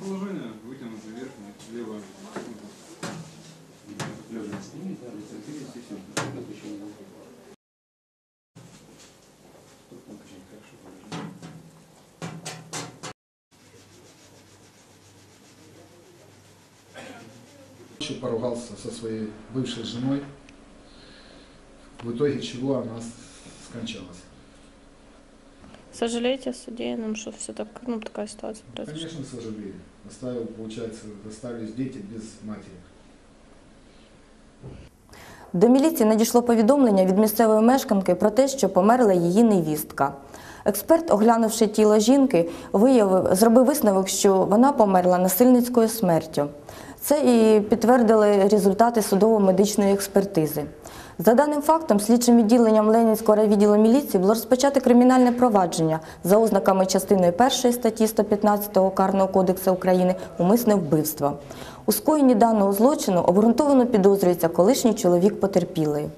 Положение вытянуто вверх, слева, Лежа. Очень поругался со своей бывшей женой, в итоге чего она скончалась. Сожалеете о содеянном, что все так, ну, такая ситуация произошла? Конечно, сожалею. Оставил, получается, остались дети без матери. До міліції надійшло повідомлення від місцевої мешканки про те, що померла її невістка. Експерт, оглянувши тіло жінки, виявив, зробив висновок, що вона померла насильницькою смертю. Це і підтвердили результати судово-медичної експертизи. За даним фактом, слідчим відділенням Ленінського райвідділу міліції було розпочати кримінальне провадження за ознаками частини 1 статті 115 Карного кодексу України умисне вбивство. У скоєнні даного злочину обґрунтовано підозрюється колишній чоловік потерпілої.